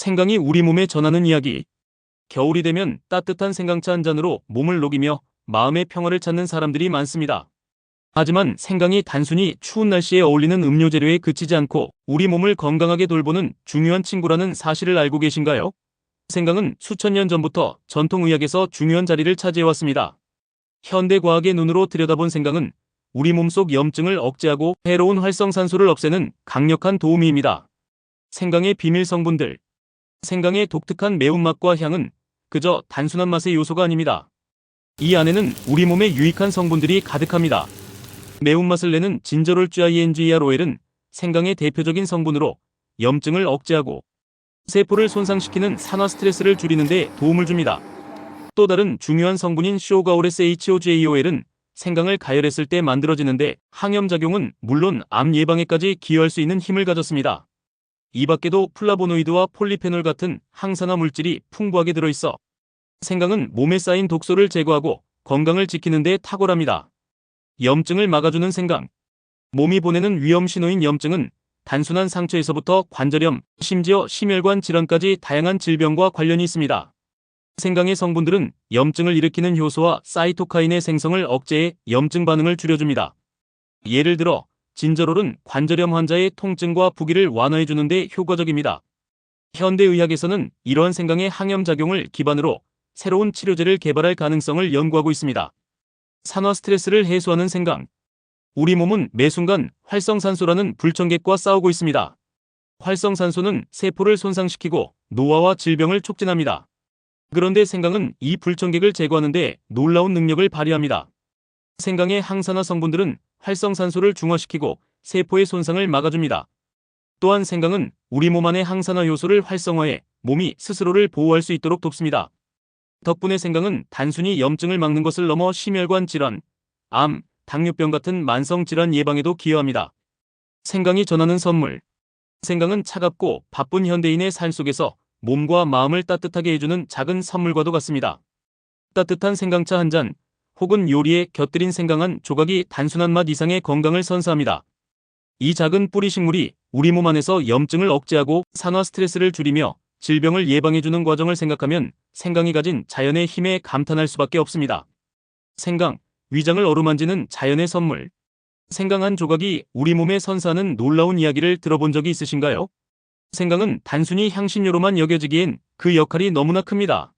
생강이 우리 몸에 전하는 이야기. 겨울이 되면 따뜻한 생강차 한 잔으로 몸을 녹이며 마음의 평화를 찾는 사람들이 많습니다. 하지만 생강이 단순히 추운 날씨에 어울리는 음료 재료에 그치지 않고 우리 몸을 건강하게 돌보는 중요한 친구라는 사실을 알고 계신가요? 생강은 수천 년 전부터 전통의학에서 중요한 자리를 차지해왔습니다. 현대과학의 눈으로 들여다본 생강은 우리 몸속 염증을 억제하고 해로운 활성산소를 없애는 강력한 도우미입니다. 생강의 비밀 성분들. 생강의 독특한 매운맛과 향은 그저 단순한 맛의 요소가 아닙니다. 이 안에는 우리 몸에 유익한 성분들이 가득합니다. 매운맛을 내는 진저롤-쥐아이엔지이아로엘은 생강의 대표적인 성분으로 염증을 억제하고 세포를 손상시키는 산화 스트레스를 줄이는 데 도움을 줍니다. 또 다른 중요한 성분인 쇼가오레스 HOGAOL은 생강을 가열했을 때 만들어지는데 항염작용은 물론 암 예방에까지 기여할 수 있는 힘을 가졌습니다. 이 밖에도 플라보노이드와 폴리페놀 같은 항산화 물질이 풍부하게 들어있어 생강은 몸에 쌓인 독소를 제거하고 건강을 지키는 데 탁월합니다. 염증을 막아주는 생강. 몸이 보내는 위험 신호인 염증은 단순한 상처에서부터 관절염, 심지어 심혈관 질환까지 다양한 질병과 관련이 있습니다. 생강의 성분들은 염증을 일으키는 효소와 사이토카인의 생성을 억제해 염증 반응을 줄여줍니다. 예를 들어 진저롤은 관절염 환자의 통증과 부기를 완화해주는 데 효과적입니다. 현대의학에서는 이러한 생강의 항염작용을 기반으로 새로운 치료제를 개발할 가능성을 연구하고 있습니다. 산화 스트레스를 해소하는 생강. 우리 몸은 매 순간 활성산소라는 불청객과 싸우고 있습니다. 활성산소는 세포를 손상시키고 노화와 질병을 촉진합니다. 그런데 생강은 이 불청객을 제거하는 데 놀라운 능력을 발휘합니다. 생강의 항산화 성분들은 활성산소를 중화시키고 세포의 손상을 막아줍니다. 또한 생강은 우리 몸 안의 항산화 요소를 활성화해 몸이 스스로를 보호할 수 있도록 돕습니다. 덕분에 생강은 단순히 염증을 막는 것을 넘어 심혈관 질환, 암, 당뇨병 같은 만성 질환 예방에도 기여합니다. 생강이 전하는 선물. 생강은 차갑고 바쁜 현대인의 삶 속에서 몸과 마음을 따뜻하게 해주는 작은 선물과도 같습니다. 따뜻한 생강차 한 잔, 혹은 요리에 곁들인 생강 한 조각이 단순한 맛 이상의 건강을 선사합니다. 이 작은 뿌리 식물이 우리 몸 안에서 염증을 억제하고 산화 스트레스를 줄이며 질병을 예방해주는 과정을 생각하면 생강이 가진 자연의 힘에 감탄할 수밖에 없습니다. 생강, 위장을 어루만지는 자연의 선물. 생강 한 조각이 우리 몸에 선사하는 놀라운 이야기를 들어본 적이 있으신가요? 생강은 단순히 향신료로만 여겨지기엔 그 역할이 너무나 큽니다.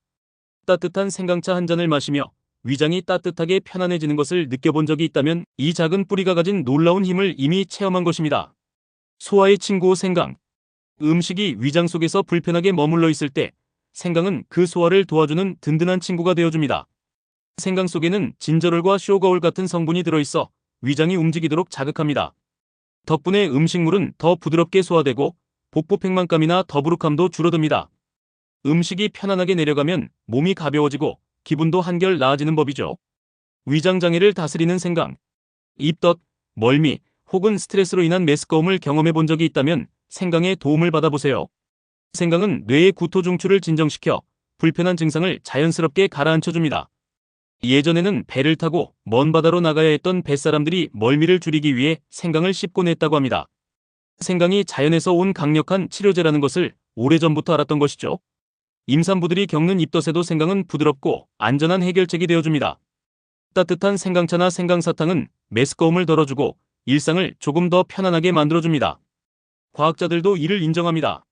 따뜻한 생강차 한 잔을 마시며 위장이 따뜻하게 편안해지는 것을 느껴본 적이 있다면 이 작은 뿌리가 가진 놀라운 힘을 이미 체험한 것입니다. 소화의 친구 생강. 음식이 위장 속에서 불편하게 머물러 있을 때 생강은 그 소화를 도와주는 든든한 친구가 되어줍니다. 생강 속에는 진저롤과 쇼거울 같은 성분이 들어있어 위장이 움직이도록 자극합니다. 덕분에 음식물은 더 부드럽게 소화되고 복부 팽만감이나 더부룩함도 줄어듭니다. 음식이 편안하게 내려가면 몸이 가벼워지고 기분도 한결 나아지는 법이죠. 위장장애를 다스리는 생강, 입덧, 멀미 혹은 스트레스로 인한 메스꺼움을 경험해 본 적이 있다면 생강의 도움을 받아보세요. 생강은 뇌의 구토 중추를 진정시켜 불편한 증상을 자연스럽게 가라앉혀줍니다. 예전에는 배를 타고 먼 바다로 나가야 했던 뱃사람들이 멀미를 줄이기 위해 생강을 씹곤 했다고 합니다. 생강이 자연에서 온 강력한 치료제라는 것을 오래전부터 알았던 것이죠. 임산부들이 겪는 입덧에도 생강은 부드럽고 안전한 해결책이 되어줍니다. 따뜻한 생강차나 생강사탕은 메스꺼움을 덜어주고 일상을 조금 더 편안하게 만들어줍니다. 과학자들도 이를 인정합니다.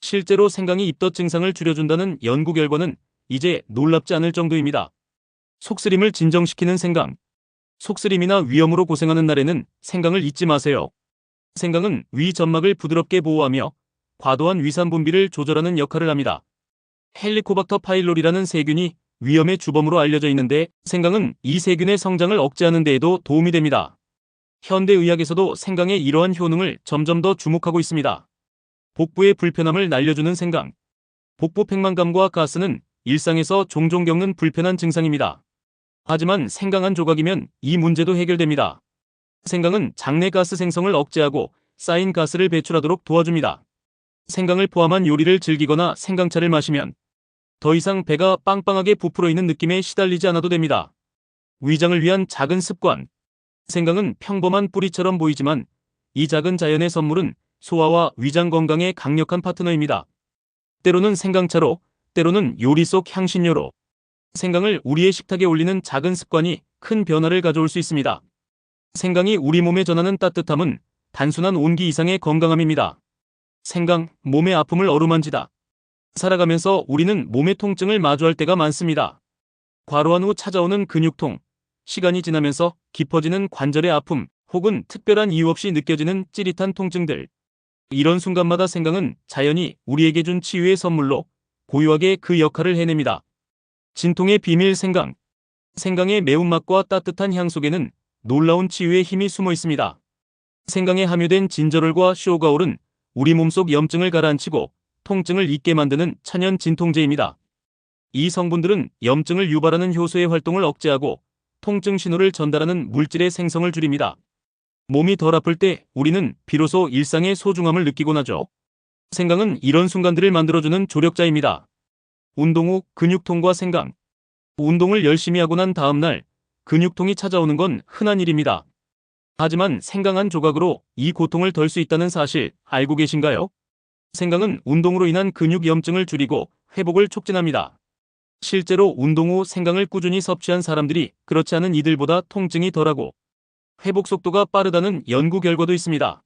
실제로 생강이 입덧 증상을 줄여준다는 연구 결과는 이제 놀랍지 않을 정도입니다. 속쓰림을 진정시키는 생강. 속쓰림이나 위염으로 고생하는 날에는 생강을 잊지 마세요. 생강은 위 점막을 부드럽게 보호하며 과도한 위산 분비를 조절하는 역할을 합니다. 헬리코박터 파일로리라는 세균이 위염의 주범으로 알려져 있는데 생강은 이 세균의 성장을 억제하는 데에도 도움이 됩니다. 현대의학에서도 생강의 이러한 효능을 점점 더 주목하고 있습니다. 복부의 불편함을 날려주는 생강. 복부 팽만감과 가스는 일상에서 종종 겪는 불편한 증상입니다. 하지만 생강 한 조각이면 이 문제도 해결됩니다. 생강은 장내 가스 생성을 억제하고 쌓인 가스를 배출하도록 도와줍니다. 생강을 포함한 요리를 즐기거나 생강차를 마시면 더 이상 배가 빵빵하게 부풀어 있는 느낌에 시달리지 않아도 됩니다. 위장을 위한 작은 습관. 생강은 평범한 뿌리처럼 보이지만 이 작은 자연의 선물은 소화와 위장 건강에 강력한 파트너입니다. 때로는 생강차로, 때로는 요리 속 향신료로. 생강을 우리의 식탁에 올리는 작은 습관이 큰 변화를 가져올 수 있습니다. 생강이 우리 몸에 전하는 따뜻함은 단순한 온기 이상의 건강함입니다. 생강, 몸의 아픔을 어루만지다. 살아가면서 우리는 몸의 통증을 마주할 때가 많습니다. 과로한 후 찾아오는 근육통, 시간이 지나면서 깊어지는 관절의 아픔, 혹은 특별한 이유 없이 느껴지는 찌릿한 통증들. 이런 순간마다 생강은 자연이 우리에게 준 치유의 선물로 고유하게 그 역할을 해냅니다. 진통의 비밀 생강. 생강의 매운맛과 따뜻한 향 속에는 놀라운 치유의 힘이 숨어 있습니다. 생강에 함유된 진저롤과 쇼가올은 우리 몸속 염증을 가라앉히고 통증을 잊게 만드는 천연 진통제입니다. 이 성분들은 염증을 유발하는 효소의 활동을 억제하고 통증 신호를 전달하는 물질의 생성을 줄입니다. 몸이 덜 아플 때 우리는 비로소 일상의 소중함을 느끼곤 하죠. 생강은 이런 순간들을 만들어주는 조력자입니다. 운동 후 근육통과 생강. 운동을 열심히 하고 난 다음날 근육통이 찾아오는 건 흔한 일입니다. 하지만 생강 한 조각으로 이 고통을 덜 수 있다는 사실 알고 계신가요? 생강은 운동으로 인한 근육 염증을 줄이고 회복을 촉진합니다. 실제로 운동 후 생강을 꾸준히 섭취한 사람들이 그렇지 않은 이들보다 통증이 덜하고 회복 속도가 빠르다는 연구 결과도 있습니다.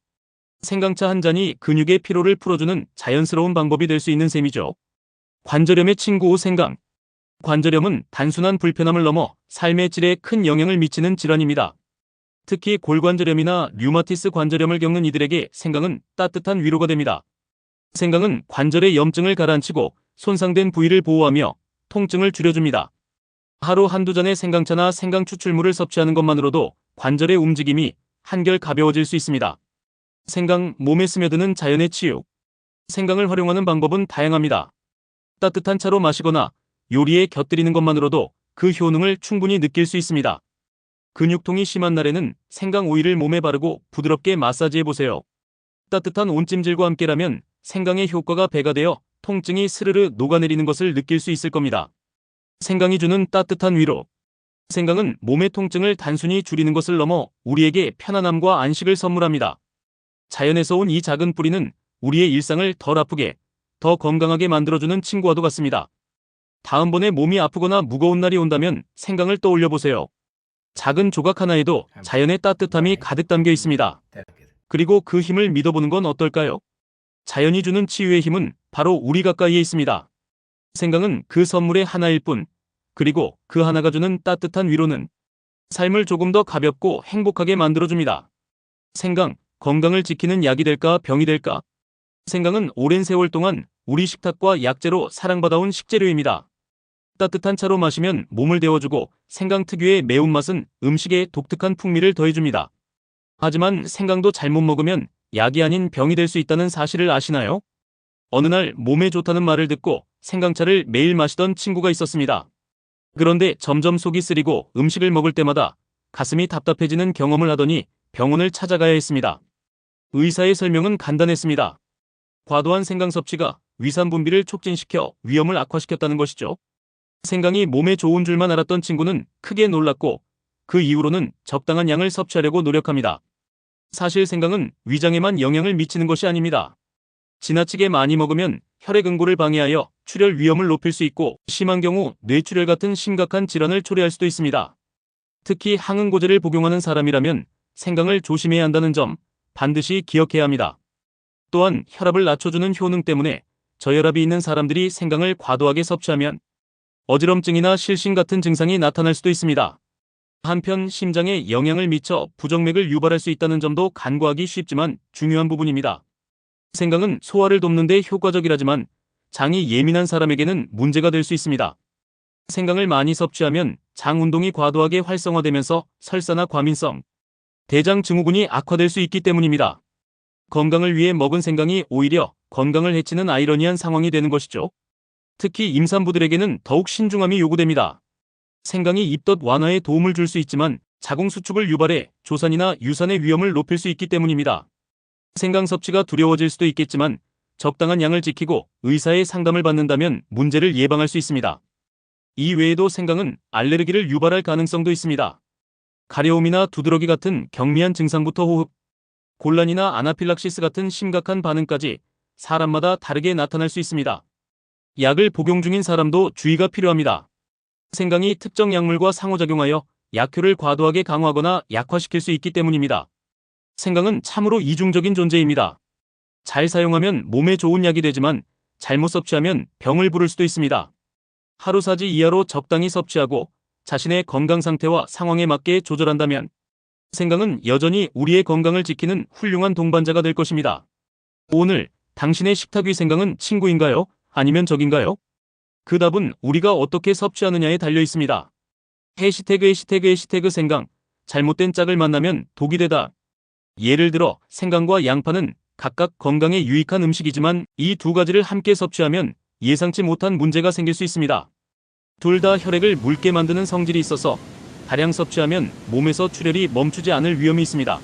생강차 한 잔이 근육의 피로를 풀어주는 자연스러운 방법이 될 수 있는 셈이죠. 관절염의 친구 생강. 관절염은 단순한 불편함을 넘어 삶의 질에 큰 영향을 미치는 질환입니다. 특히 골관절염이나 류마티스 관절염을 겪는 이들에게 생강은 따뜻한 위로가 됩니다. 생강은 관절의 염증을 가라앉히고 손상된 부위를 보호하며 통증을 줄여줍니다. 하루 한두 잔의 생강차나 생강 추출물을 섭취하는 것만으로도 관절의 움직임이 한결 가벼워질 수 있습니다. 생강, 몸에 스며드는 자연의 치유. 생강을 활용하는 방법은 다양합니다. 따뜻한 차로 마시거나 요리에 곁들이는 것만으로도 그 효능을 충분히 느낄 수 있습니다. 근육통이 심한 날에는 생강 오일을 몸에 바르고 부드럽게 마사지해 보세요. 따뜻한 온찜질과 함께라면 생강의 효과가 배가 되어 통증이 스르르 녹아내리는 것을 느낄 수 있을 겁니다. 생강이 주는 따뜻한 위로. 생강은 몸의 통증을 단순히 줄이는 것을 넘어 우리에게 편안함과 안식을 선물합니다. 자연에서 온 이 작은 뿌리는 우리의 일상을 덜 아프게, 더 건강하게 만들어주는 친구와도 같습니다. 다음번에 몸이 아프거나 무거운 날이 온다면 생강을 떠올려 보세요. 작은 조각 하나에도 자연의 따뜻함이 가득 담겨 있습니다. 그리고 그 힘을 믿어보는 건 어떨까요? 자연이 주는 치유의 힘은 바로 우리 가까이에 있습니다. 생강은 그 선물의 하나일 뿐, 그리고 그 하나가 주는 따뜻한 위로는 삶을 조금 더 가볍고 행복하게 만들어줍니다. 생강, 건강을 지키는 약이 될까 병이 될까? 생강은 오랜 세월 동안 우리 식탁과 약재로 사랑받아온 식재료입니다. 따뜻한 차로 마시면 몸을 데워주고 생강 특유의 매운맛은 음식에 독특한 풍미를 더해줍니다. 하지만 생강도 잘못 먹으면 약이 아닌 병이 될 수 있다는 사실을 아시나요? 어느 날 몸에 좋다는 말을 듣고 생강차를 매일 마시던 친구가 있었습니다. 그런데 점점 속이 쓰리고 음식을 먹을 때마다 가슴이 답답해지는 경험을 하더니 병원을 찾아가야 했습니다. 의사의 설명은 간단했습니다. 과도한 생강 섭취가 위산 분비를 촉진시켜 위험을 악화시켰다는 것이죠. 생강이 몸에 좋은 줄만 알았던 친구는 크게 놀랐고 그 이후로는 적당한 양을 섭취하려고 노력합니다. 사실 생강은 위장에만 영향을 미치는 것이 아닙니다. 지나치게 많이 먹으면 혈액 응고를 방해하여 출혈 위험을 높일 수 있고 심한 경우 뇌출혈 같은 심각한 질환을 초래할 수도 있습니다. 특히 항응고제를 복용하는 사람이라면 생강을 조심해야 한다는 점 반드시 기억해야 합니다. 또한 혈압을 낮춰주는 효능 때문에 저혈압이 있는 사람들이 생강을 과도하게 섭취하면 어지럼증이나 실신 같은 증상이 나타날 수도 있습니다. 한편 심장에 영향을 미쳐 부정맥을 유발할 수 있다는 점도 간과하기 쉽지만 중요한 부분입니다. 생강은 소화를 돕는 데 효과적이라지만 장이 예민한 사람에게는 문제가 될 수 있습니다. 생강을 많이 섭취하면 장 운동이 과도하게 활성화되면서 설사나 과민성, 대장 증후군이 악화될 수 있기 때문입니다. 건강을 위해 먹은 생강이 오히려 건강을 해치는 아이러니한 상황이 되는 것이죠. 특히 임산부들에게는 더욱 신중함이 요구됩니다. 생강이 입덧 완화에 도움을 줄 수 있지만 자궁 수축을 유발해 조산이나 유산의 위험을 높일 수 있기 때문입니다. 생강 섭취가 두려워질 수도 있겠지만 적당한 양을 지키고 의사의 상담을 받는다면 문제를 예방할 수 있습니다. 이 외에도 생강은 알레르기를 유발할 가능성도 있습니다. 가려움이나 두드러기 같은 경미한 증상부터 호흡, 곤란이나 아나필락시스 같은 심각한 반응까지 사람마다 다르게 나타날 수 있습니다. 약을 복용 중인 사람도 주의가 필요합니다. 생강이 특정 약물과 상호작용하여 약효를 과도하게 강화하거나 약화시킬 수 있기 때문입니다. 생강은 참으로 이중적인 존재입니다. 잘 사용하면 몸에 좋은 약이 되지만 잘못 섭취하면 병을 부를 수도 있습니다. 하루 사지 이하로 적당히 섭취하고 자신의 건강 상태와 상황에 맞게 조절한다면 생강은 여전히 우리의 건강을 지키는 훌륭한 동반자가 될 것입니다. 오늘 당신의 식탁 위 생강은 친구인가요? 아니면 적인가요? 그 답은 우리가 어떻게 섭취하느냐에 달려 있습니다. 해시태그 해시태그 해시태그 생강 잘못된 짝을 만나면 독이 되다. 예를 들어 생강과 양파는 각각 건강에 유익한 음식이지만 이 두 가지를 함께 섭취하면 예상치 못한 문제가 생길 수 있습니다. 둘 다 혈액을 묽게 만드는 성질이 있어서 다량 섭취하면 몸에서 출혈이 멈추지 않을 위험이 있습니다.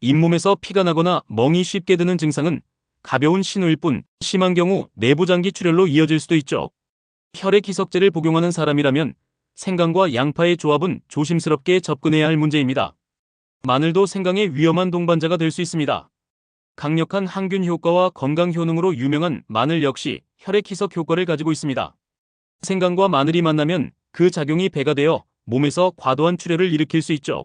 잇몸에서 피가 나거나 멍이 쉽게 드는 증상은 가벼운 신호일 뿐 심한 경우 내부장기 출혈로 이어질 수도 있죠. 혈액 희석제를 복용하는 사람이라면 생강과 양파의 조합은 조심스럽게 접근해야 할 문제입니다. 마늘도 생강의 위험한 동반자가 될 수 있습니다. 강력한 항균 효과와 건강 효능으로 유명한 마늘 역시 혈액 희석 효과를 가지고 있습니다. 생강과 마늘이 만나면 그 작용이 배가 되어 몸에서 과도한 출혈을 일으킬 수 있죠.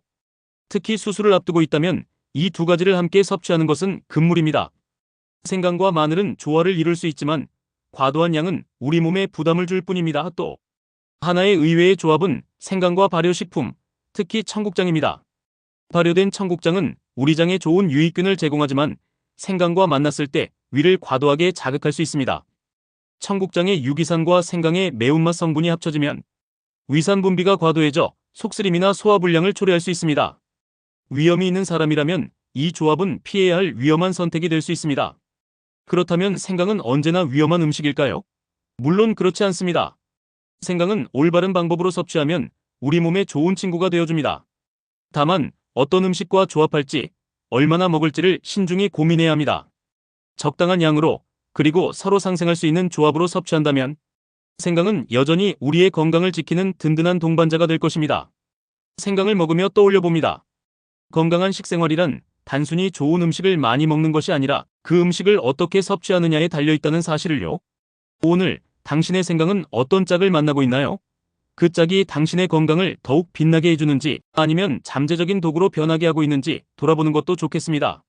특히 수술을 앞두고 있다면 이 두 가지를 함께 섭취하는 것은 금물입니다. 생강과 마늘은 조화를 이룰 수 있지만 과도한 양은 우리 몸에 부담을 줄 뿐입니다. 또 하나의 의외의 조합은 생강과 발효식품, 특히 청국장입니다. 발효된 청국장은 우리 장에 좋은 유익균을 제공하지만 생강과 만났을 때 위를 과도하게 자극할 수 있습니다. 청국장의 유기산과 생강의 매운맛 성분이 합쳐지면 위산 분비가 과도해져 속쓰림이나 소화불량을 초래할 수 있습니다. 위험이 있는 사람이라면 이 조합은 피해야 할 위험한 선택이 될 수 있습니다. 그렇다면 생강은 언제나 위험한 음식일까요? 물론 그렇지 않습니다. 생강은 올바른 방법으로 섭취하면 우리 몸에 좋은 친구가 되어줍니다. 다만 어떤 음식과 조합할지 얼마나 먹을지를 신중히 고민해야 합니다. 적당한 양으로 그리고 서로 상생할 수 있는 조합으로 섭취한다면 생강은 여전히 우리의 건강을 지키는 든든한 동반자가 될 것입니다. 생강을 먹으며 떠올려 봅니다. 건강한 식생활이란 단순히 좋은 음식을 많이 먹는 것이 아니라 그 음식을 어떻게 섭취하느냐에 달려 있다는 사실을요. 오늘 당신의 생각은 어떤 짝을 만나고 있나요? 그 짝이 당신의 건강을 더욱 빛나게 해주는지 아니면 잠재적인 도구로 변하게 하고 있는지 돌아보는 것도 좋겠습니다.